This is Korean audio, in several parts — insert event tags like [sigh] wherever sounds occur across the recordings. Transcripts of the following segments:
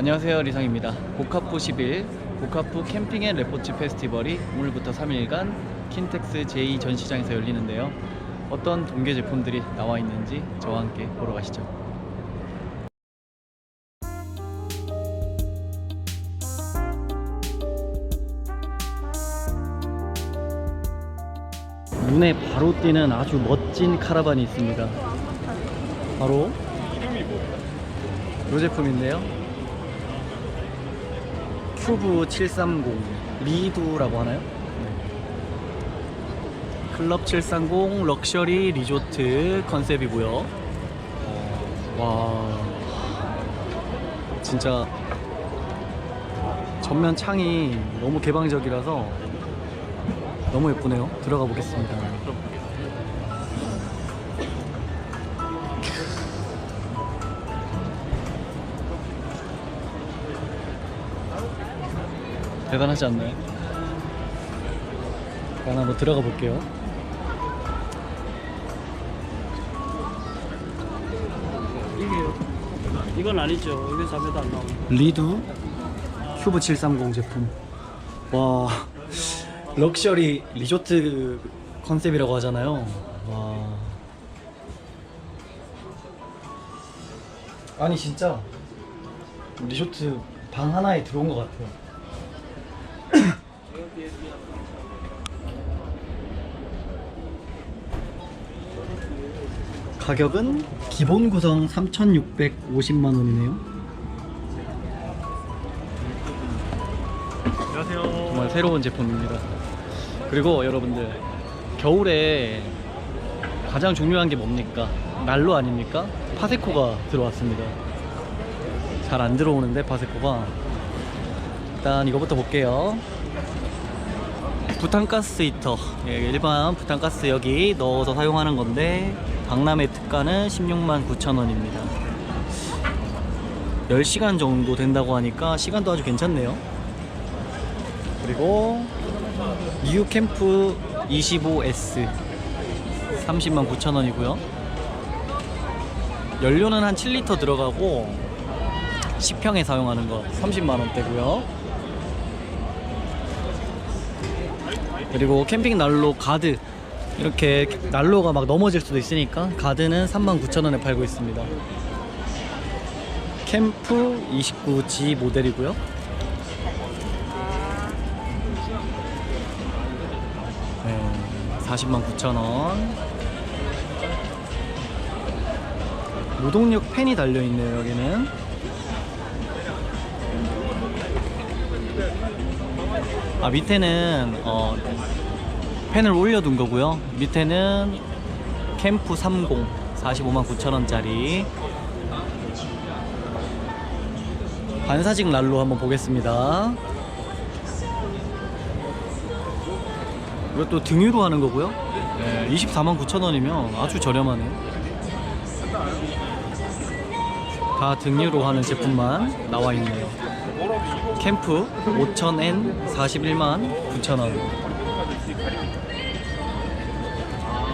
안녕하세요 리상입니다. 고카프 10일 고카프 캠핑 앤 레포츠 페스티벌이 오늘부터 3일간 킨텍스 제2 전시장에서 열리는데요. 어떤 동계 제품들이 나와 있는지 저와 함께 보러 가시죠. 눈에 바로 띄는 아주 멋진 카라반이 있습니다. 바로 이 제품인데요 큐브 730 리두라고 하나요? 네. 클럽 730 럭셔리 리조트 컨셉이고요 와 진짜 전면 창이 너무 개방적이라서 너무 예쁘네요 들어가 보겠습니다 대단하지 않나요? 일단 한번 들어가 볼게요. 이게 이건 아니죠. 이게 4m 안 나오는. 리두 큐브 730 제품. 와 럭셔리 리조트 컨셉이라고 하잖아요. 와 아니 진짜 리조트 방 하나에 들어온 것 같아요. 가격은 기본 구성 3,650만 원이네요. 안녕하세요. 정말 새로운 제품입니다. 그리고 여러분들 겨울에 가장 중요한 게 뭡니까? 난로 아닙니까? 파세코가 들어왔습니다. 잘 안 들어오는데 파세코가 일단 이거부터 볼게요. 부탄가스 히터 예, 일반 부탄가스 여기 넣어서 사용하는 건데 박람회 특가는 16만 9천 원입니다. 10시간 정도 된다고 하니까 시간도 아주 괜찮네요. 그리고 뉴 캠프 25S 30만 9천 원이고요. 연료는 한 7리터 들어가고 10평에 사용하는 거 30만 원대고요. 그리고 캠핑 난로 가드 이렇게 난로가 막 넘어질 수도 있으니까 가드는 3만 9천 원에 팔고 있습니다. 캠프 29G 모델이고요. 네, 40만 9천 원. 무동력 팬이 달려 있네요. 여기는. 아 밑에는 어, 팬을 올려둔 거고요. 밑에는 캠프 30 45만 9천 원짜리 반사식 난로 한번 보겠습니다. 이것도 등유로 하는 거고요. 네, 24만 9천 원이면 아주 저렴하네. 다 등유로 하는 제품만 나와 있네요. 캠프 5000N 41만 9천 원.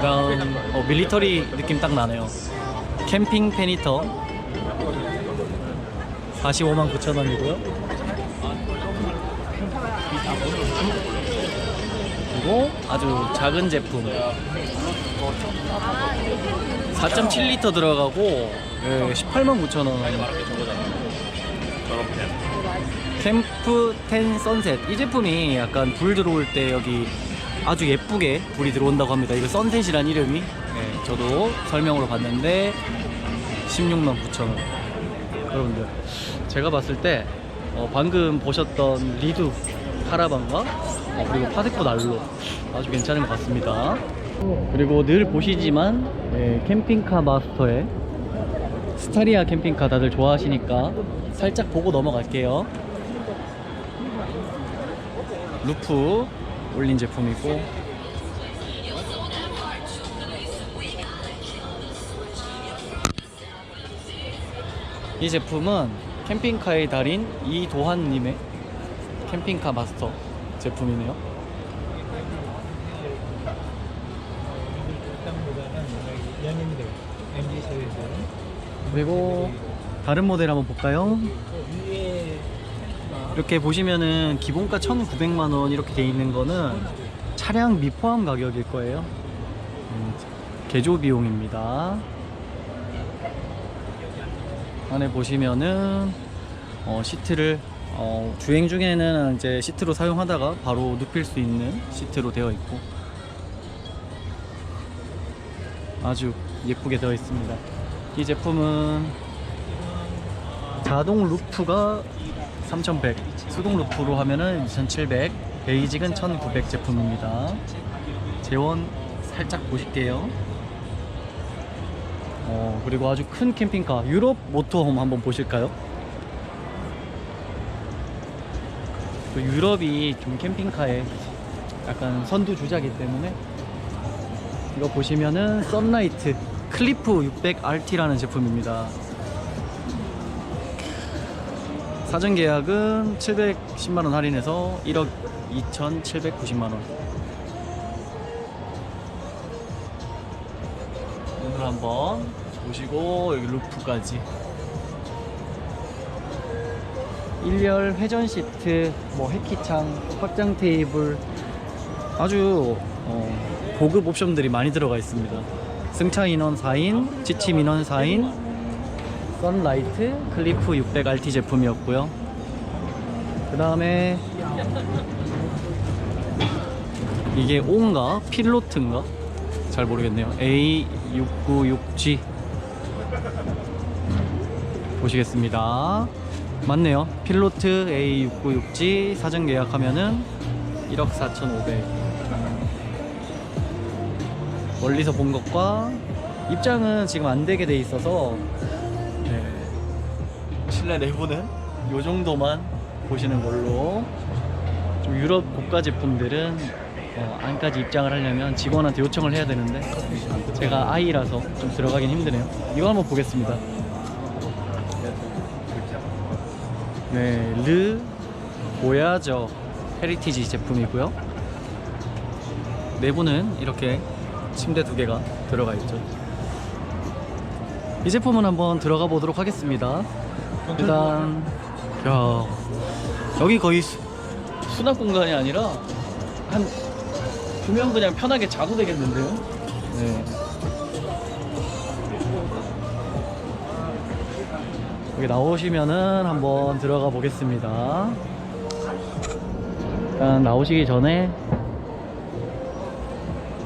그다음 어, 밀리터리 느낌 딱 나네요. 캠핑 페니터 45만 9천 원이고요. 그리고 아주 작은 제품 4.7리터 들어가고 예, 18만 9천 원. 캠프 10 선셋 이 제품이 약간 불 들어올 때 여기 아주 예쁘게 불이 들어온다고 합니다. 이거 선셋이란 이름이 예, 저도 설명으로 봤는데 16만 9천 원. 여러분들 제가 봤을 때 어, 방금 보셨던 리두 카라반과 어, 그리고 파세코 난로 아주 괜찮은 것 같습니다. 그리고 늘 보시지만 예, 캠핑카 마스터의 스타리아 캠핑카 다들 좋아하시니까 살짝 보고 넘어갈게요. 루프 올린 제품이고 이 제품은 캠핑카의 달인 이도환님의 캠핑카 마스터 제품이네요. 그리고 다른 모델 한번 볼까요? 이렇게 보시면은 기본가 1,900만 원 이렇게 돼 있는 거는 차량 미 포함 가격일 거예요. 음, 개조 비용입니다. 안에 보시면은 어, 시트를 어, 주행 중에는 이제 시트로 사용하다가 바로 눕힐 수 있는 시트로 되어 있고 아주 예쁘게 되어 있습니다. 이 제품은 자동 루프가 3100, 수동 루프로 하면은 2700, 베이직은 1900 제품입니다. 재원 살짝 보실게요. 어, 그리고 아주 큰 캠핑카 유럽 모터홈 한번 보실까요? 또 유럽이 좀 캠핑카에 약간 선두주자기 때문에 이거 보시면은 썬라이트 클리프 600 RT라는 제품입니다. 사전 계약은 710만 원 할인해서 1억 2,790만 원. 오늘 한번 보시고 여기 루프까지 1열 회전 시트, 뭐 해키창, 확장 테이블 아주 어, 고급 옵션들이 많이 들어가 있습니다. 승차 인원 4인, 지침 인원 4인, 썬라이트, 클리프 600 RT 제품이었고요. 그 다음에 이게 온가 필로트인가 잘 모르겠네요. A696G 보시겠습니다. 맞네요. 필로트 A696G 사전 계약하면은 1억 4,500. 멀리서 본 것과 입장은 지금 안 되게 돼 있어서 네. 실내 내부는 이 정도만 보시는 걸로 좀 유럽 고가 제품들은 어, 안까지 입장을 하려면 직원한테 요청을 해야 되는데 제가 아이라서 좀 들어가긴 힘드네요. 이거 한번 보겠습니다. 네, 르 보야저 헤리티지 제품이고요. 내부는 이렇게 침대 두 개가 들어가 있죠. 이 제품은 한번 들어가 보도록 하겠습니다. 일단 야 여기 거의 수, 수납 공간이 아니라 한 두 명 그냥 편하게 자도 되겠는데요. 네. 여기 나오시면은 한번 들어가 보겠습니다. 일단 나오시기 전에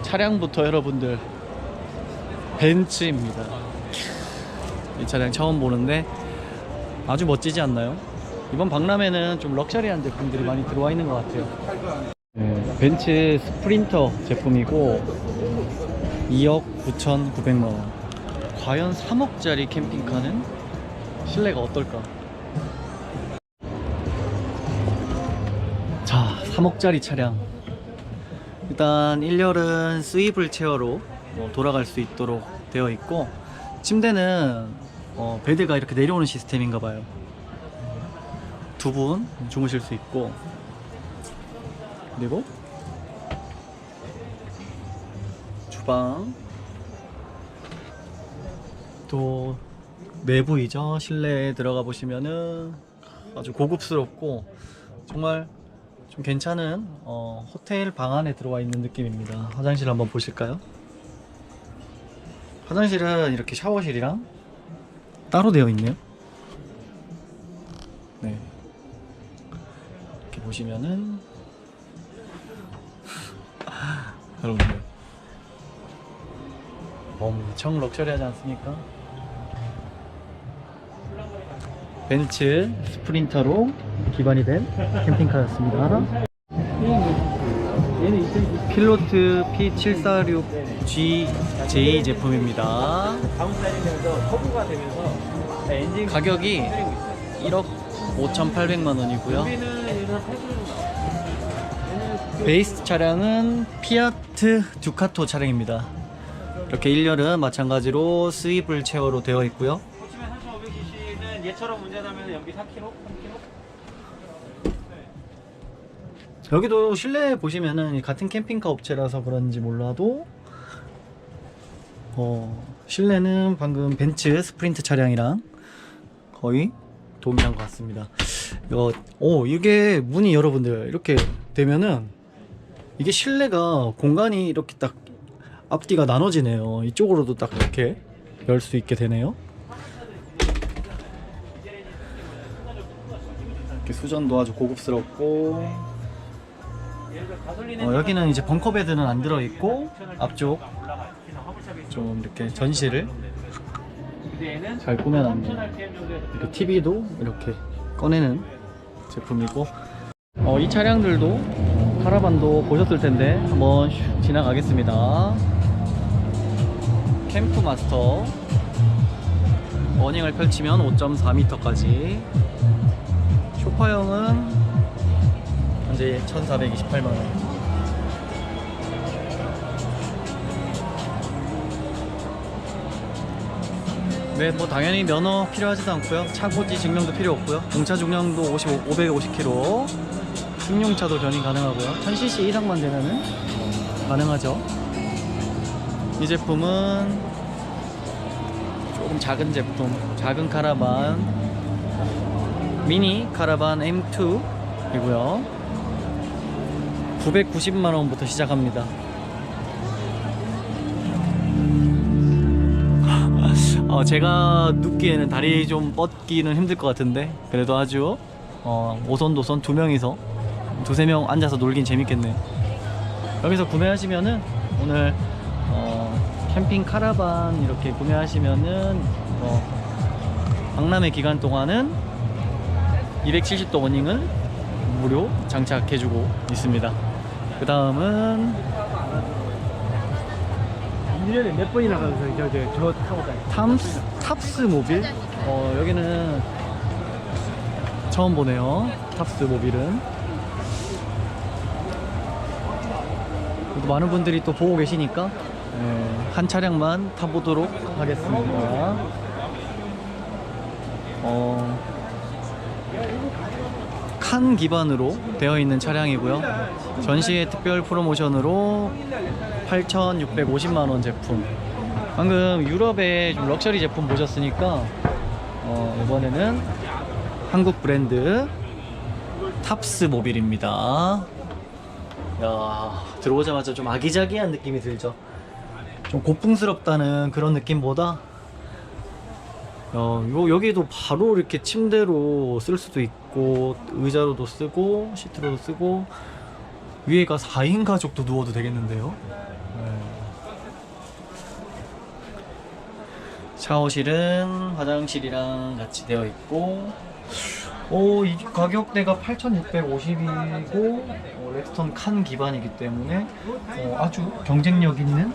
차량부터 여러분들 벤츠입니다. 이 차량 처음 보는데 아주 멋지지 않나요? 이번 박람회는 좀 럭셔리한 제품들이 많이 들어와 있는 것 같아요. 네, 벤츠 스프린터 제품이고 2억 9,900만 원. 과연 3억짜리 캠핑카는 실내가 어떨까? 자, 3억짜리 차량. 일단 1열은 스위블 체어로 어, 돌아갈 수 있도록 되어 있고 침대는 어, 베드가 이렇게 내려오는 시스템인가 봐요. 두 분 주무실 수 있고 그리고 주방 또 내부이죠 실내에 들어가 보시면은 아주 고급스럽고 정말 좀 괜찮은 어, 호텔 방 안에 들어와 있는 느낌입니다 화장실 한번 보실까요? 화장실은 이렇게 샤워실이랑 따로 되어 있네요 네 이렇게 보시면은 여러분들 엄청 럭셔리하지 않습니까? 벤츠 스프린터로 기반이 된 캠핑카였습니다. 필로트 P746GJ 제품입니다. 가격이 1억 5,800만 원이고요. 베이스 차량은 피아트 듀카토 차량입니다. 이렇게 1열은 마찬가지로 스위블 체어로 되어 있고요. 보시면 3,500cc는 얘처럼 운전하면 연비 4km, 여기도 실내 보시면은 같은 캠핑카 업체라서 그런지 몰라도 어, 실내는 방금 벤츠 스프린트 차량이랑 거의 동일한 것 같습니다. 이거 오 이게 문이 여러분들 이렇게 되면은 이게 실내가 공간이 이렇게 딱 앞뒤가 나눠지네요. 이쪽으로도 딱 이렇게 열 수 있게 되네요. 이렇게 수전도 아주 고급스럽고 어, 여기는 이제 벙커 베드는 안 들어 있고 앞쪽 좀 이렇게 전시를 잘 꾸며놨네요. 이렇게 TV도 이렇게 꺼내는 제품이고 어, 이 차량들도 카라반도 보셨을 텐데 한번 슉 지나가겠습니다. 캠프 마스터 어닝을 펼치면 5.4m까지 쇼파형은 현재 1,428만 원. 네, 뭐 당연히 면허 필요하지도 않고요. 차고지 증명도 필요 없고요. 공차 중량도 55, 550kg. 승용차도 견인 가능하고요. 1000cc 이상만 되면은 가능하죠. 이 제품은 조금 작은 제품, 작은 카라반 미니 카라반 M2이고요. 990만 원부터 시작합니다. [laughs] 어, 제가 눕기에는 다리 좀 뻗기는 힘들 것 같은데 그래도 아주 어, 오손도손 두 명이서 두세 명 앉아서 놀긴 재밌겠네요. 여기서 구매하시면은 오늘 어, 캠핑 카라반 이렇게 구매하시면은 어, 박람회 기간 동안은 270도 워닝을 무료 장착해주고 있습니다. 그 다음은 1년에 몇 번이나 가서 저, 저, 저 타고 다니 탑스, 탑스 모빌? 어, 여기는 처음 보네요. 탑스 모빌은. 많은 분들이 또 보고 계시니까 예, 한 차량만 타보도록 하겠습니다. 어, 칸 기반으로 되어 있는 차량이고요 전시회 특별 프로모션으로 8,650만원 제품 방금 유럽의 좀 럭셔리 제품 보셨으니까 어, 이번에는 한국 브랜드 탑스 모빌입니다. 야 들어오자마자 좀 아기자기한 느낌이 들죠. 좀 고풍스럽다는 그런 느낌보다 야, 요, 여기도 바로 이렇게 침대로 쓸 수도 있고 의자로도 쓰고 시트로도 쓰고 위에가 4인 가족도 누워도 되겠는데요. 네. 샤워실은 화장실이랑 같이 되어 있고 오, 이 가격대가 8,650이고 어, 렉스턴 칸 기반이기 때문에 어, 아주 경쟁력 있는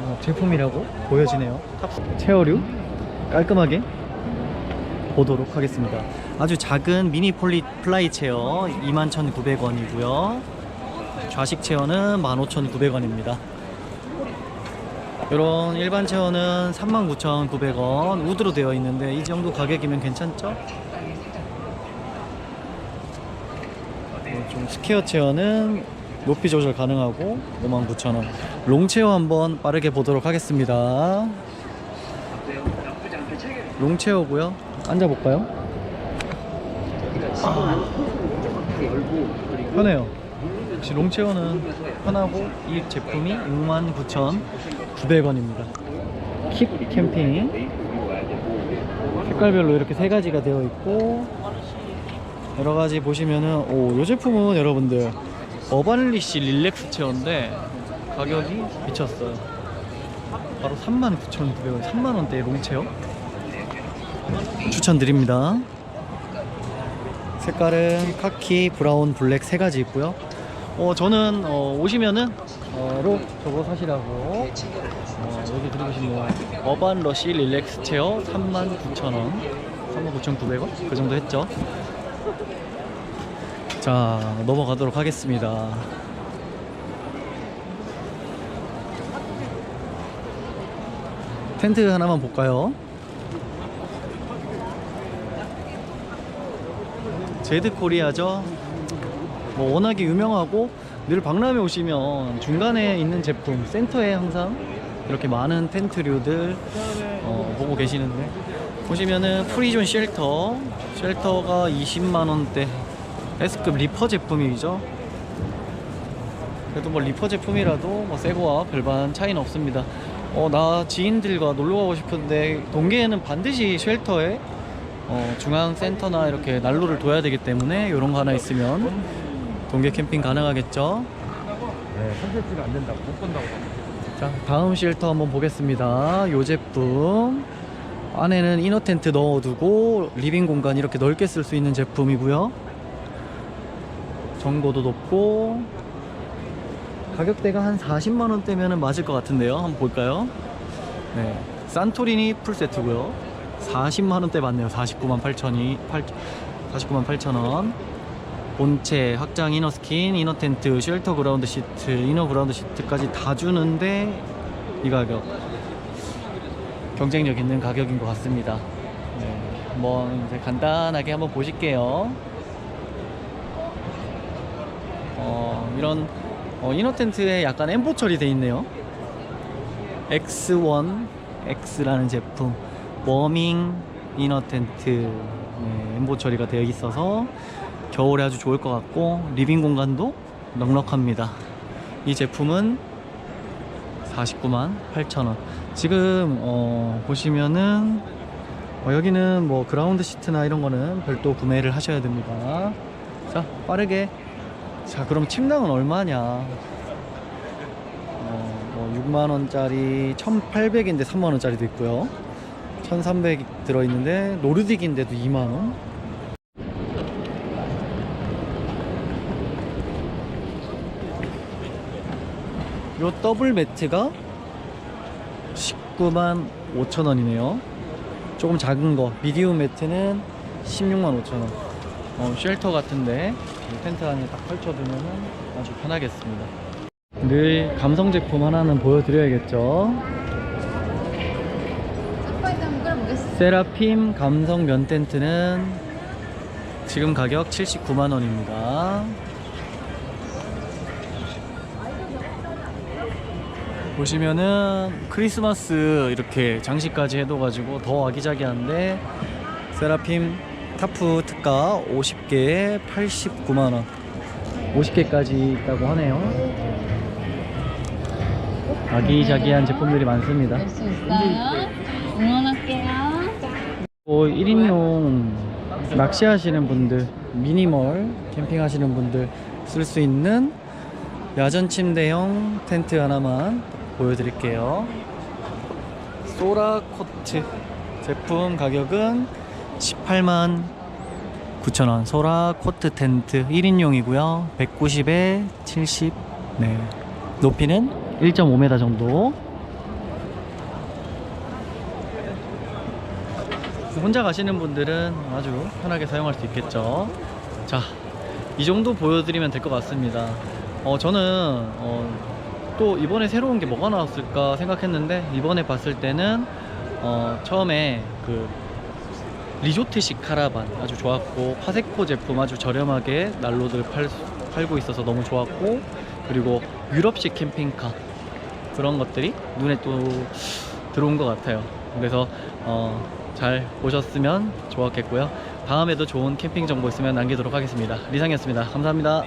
어, 제품이라고 보여지네요. 체어류 깔끔하게 보도록 하겠습니다. 아주 작은 미니 폴리 플라이 체어 21,900원이고요. 좌식 체어는 15,900원입니다. 이런 일반 체어는 39,900원 우드로 되어 있는데 이 정도 가격이면 괜찮죠? 어, 좀 스퀘어 체어는 높이 조절 가능하고 59,000원 롱 체어 한번 빠르게 보도록 하겠습니다 롱 체어고요. 앉아볼까요? 아, 편해요. 역시 롱 체어는 편하고 이 제품이 69,900원입니다. 킵 캠핑 색깔별로 이렇게 세 가지가 되어 있고 여러 가지 보시면은 오, 이 제품은 여러분들 어반리시 릴렉스 체어인데 가격이 미쳤어요. 바로 39,900원, 3만 원대의 롱체어 추천드립니다. 색깔은 카키, 브라운, 블랙 세 가지 있고요. 어, 저는 어, 오시면은 어, 로 저거 사시라고 어, 여기 드리고 싶네요. 어반 러시 릴렉스 체어 39,000원, 39,900원 그 정도 했죠. 자 넘어가도록 하겠습니다. 텐트 하나만 볼까요? 제드 코리아죠. 뭐 워낙에 유명하고 늘 박람회 오시면 중간에 있는 제품 센터에 항상 이렇게 많은 텐트류들 어, 보고 계시는데 보시면은 프리존 쉘터 쉘터가 20만원대 S급 리퍼 제품이죠 그래도 뭐 리퍼 제품이라도 뭐 새거와 별반 차이는 없습니다 어 나 지인들과 놀러 가고 싶은데 동계에는 반드시 쉘터에 어, 중앙 센터나 이렇게 난로를 둬야 되기 때문에 이런 거 하나 있으면 동계 캠핑 가능하겠죠? 네, 컨텐츠가 안 된다고 못 본다고. 자 다음 쉘터 한번 보겠습니다. 요 제품. 안에는 이너 텐트 넣어두고 리빙 공간 이렇게 넓게 쓸 수 있는 제품이고요. 정보도 높고 가격대가 한 40만 원대면 맞을 것 같은데요. 한번 볼까요? 네 산토리니 풀 세트고요 40만원대 맞네요 49만 8천이 49만 8천원 본체, 확장 이너 스킨, 이너 텐트, 쉘터 그라운드 시트, 이너 그라운드 시트까지 다 주는데 이 가격 경쟁력 있는 가격인 것 같습니다. 네, 뭐 이제 간단하게 한번 보실게요. 어, 이런 어, 이너 텐트에 약간 엠보 처리돼 있네요. X1 X라는 제품 워밍 이너 텐트 네, 엠보 처리가 되어 있어서 겨울에 아주 좋을 것 같고 리빙 공간도 넉넉합니다. 이 제품은 49만 8천원. 지금 어, 보시면은 어, 여기는 뭐 그라운드 시트나 이런 거는 별도 구매를 하셔야 됩니다. 자 빠르게 자 그럼 침낭은 얼마냐? 어, 뭐 6만 원짜리 1,800인데 3만 원짜리도 있고요. 1,300 들어있는데 노르딕인데도 2만 원. 요 더블 매트가 19만 5천 원이네요. 조금 작은 거 미디움 매트는 16만 5천 원. 어, 쉘터 같은데 이 텐트 안에 딱 펼쳐두면 아주 편하겠습니다. 늘 감성 제품 하나는 보여드려야겠죠. sak바이드 한번 끌어보겠습니다. 세라핌 감성 면 텐트는 지금 가격 79만 원입니다. 보시면은 크리스마스 이렇게 장식까지 해둬가지고 더 아기자기한데 세라핌 타프 특가 50개에 89만 원. 50개까지 있다고 하네요. 아기자기한 제품들이 많습니다. 응원할게요. 뭐 1인용 낚시하시는 분들, 미니멀 캠핑하시는 분들 쓸 수 있는 야전 침대형 텐트 하나만 보여드릴게요. 소라 코트 제품 가격은 18만 9천원. 소라 코트 텐트 1인용이고요. 190에 70. 네. 높이는 1.5m 정도. 혼자 가시는 분들은 아주 편하게 사용할 수 있겠죠. 자, 이 정도 보여드리면 될 것 같습니다. 어, 저는 어, 또 이번에 새로운 게 뭐가 나왔을까 생각했는데 이번에 봤을 때는 어, 처음에 그 리조트식 카라반 아주 좋았고 파세코 제품 아주 저렴하게 난로들 팔, 팔고 있어서 너무 좋았고 그리고 유럽식 캠핑카 그런 것들이 눈에 또 들어온 것 같아요. 그래서 어, 잘 보셨으면 좋았겠고요. 다음에도 좋은 캠핑 정보 있으면 남기도록 하겠습니다. 리상이었습니다. 감사합니다.